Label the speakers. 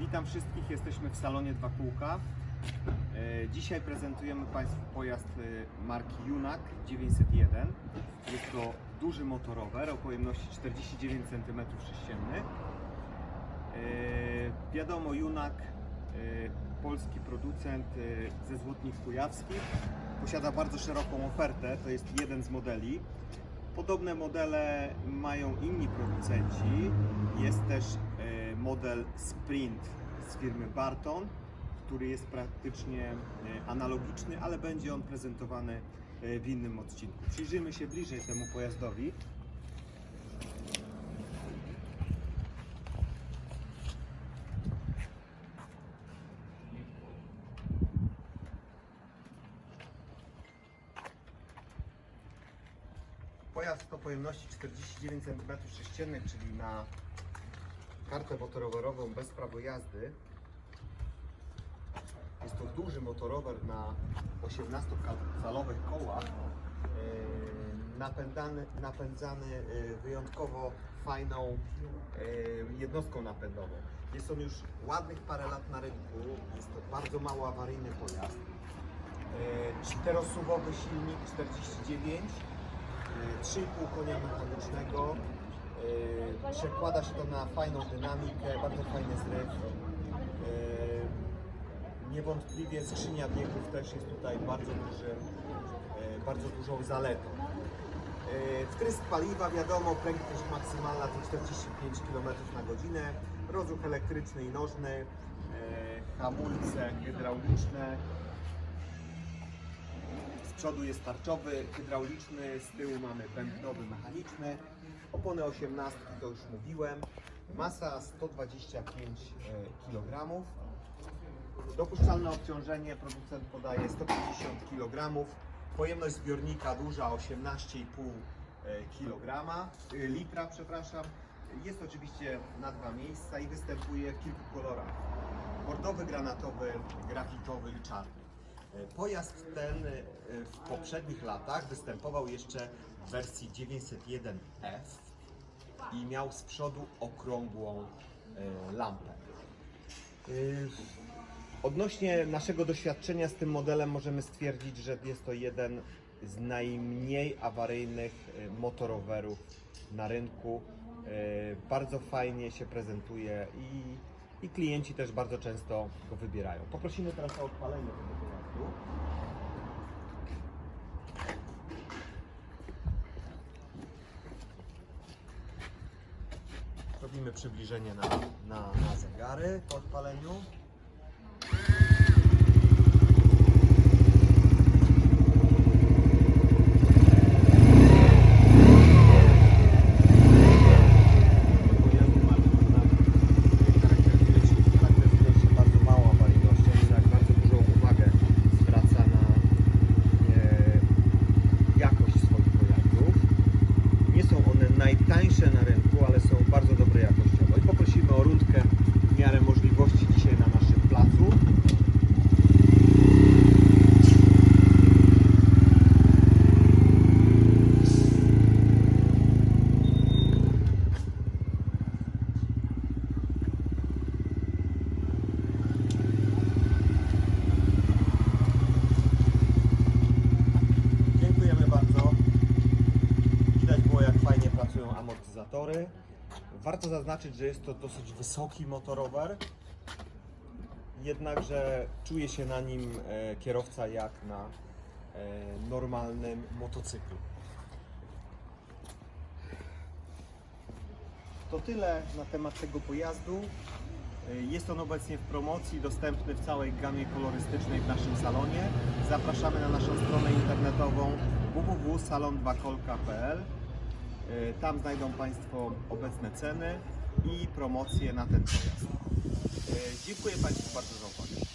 Speaker 1: Witam wszystkich, jesteśmy w salonie Dwa Kółka. E, Dzisiaj prezentujemy Państwu pojazd e, marki Junak 901. Jest to duży motorower o pojemności 49 cm3. E, Wiadomo, Junak, polski producent ze Złotnik Kujawskich, posiada bardzo szeroką ofertę, to jest jeden z modeli. Podobne modele mają inni producenci. Jest też model Sprint z firmy Barton, który jest praktycznie e, analogiczny, ale będzie on prezentowany e, w innym odcinku. Przyjrzyjmy się bliżej temu pojazdowi. Pojazd o pojemności 49 cm3, czyli na kartę motorowerową bez prawo jazdy. Jest to duży motorower na 18-calowych kołach, e, napędzany, napędzany e, wyjątkowo fajną e, jednostką napędową. Jest on już ładnych parę lat na rynku, jest to bardzo mało awaryjny pojazd. Czterosuwowy silnik 49, e, 3,5 konia mechanicznego. E, Przekłada się to na fajną dynamikę, bardzo fajny zryw. E, Niewątpliwie skrzynia biegów też jest tutaj bardzo dużym, e, bardzo dużą zaletą. Wtrysk paliwa, wiadomo, prędkość maksymalna to 45 km na godzinę, rozruch elektryczny i nożny, hamulce hydrauliczne, z przodu jest tarczowy, hydrauliczny, z tyłu mamy pętnowy, mechaniczny. Opony 18, to już mówiłem. Masa 125 kg. Dopuszczalne obciążenie producent podaje 150 kg. Pojemność zbiornika duża 18,5 kg, y, litra, przepraszam. Jest oczywiście na dwa miejsca i występuje w kilku kolorach. Bordowy, granatowy, grafitowy i czarny. E, Pojazd ten e, w poprzednich latach występował jeszcze w wersji 901F i miał z przodu okrągłą e, lampę. E, Odnośnie naszego doświadczenia z tym modelem możemy stwierdzić, że jest to jeden z najmniej awaryjnych e, motorowerów na rynku. Bardzo fajnie się prezentuje i, i klienci też bardzo często go wybierają. Poprosimy teraz o odpalenie tego pojazdu. Robimy przybliżenie na, na, na zegary po odpaleniu. Pojazdu marki Honda charakteryzuje się, charakteryzuje się bardzo małą awaryjnością, jednak bardzo dużą uwagę zwraca na e, jakość swoich pojazdów. Nie są one najtańsze na rynku, ale są bardzo dobre jakościowo. I poprosimy o rundkę w miarę możliwości dzisiaj na naszym placu. Dziękujemy bardzo. Widać było jak fajnie pracują amortyzatory. Warto zaznaczyć, że jest to dosyć wysoki motorower. Jednakże czuje się na nim e, kierowca jak na e, normalnym motocyklu. To tyle na temat tego pojazdu. E, Jest on obecnie w promocji, dostępny w całej gamie kolorystycznej w naszym salonie. Zapraszamy na naszą stronę internetową www.salon2kolka.pl. E, Tam znajdą Państwo obecne ceny i promocje na ten pojazd. E, Dziękuję Państwu bardzo za uwagę.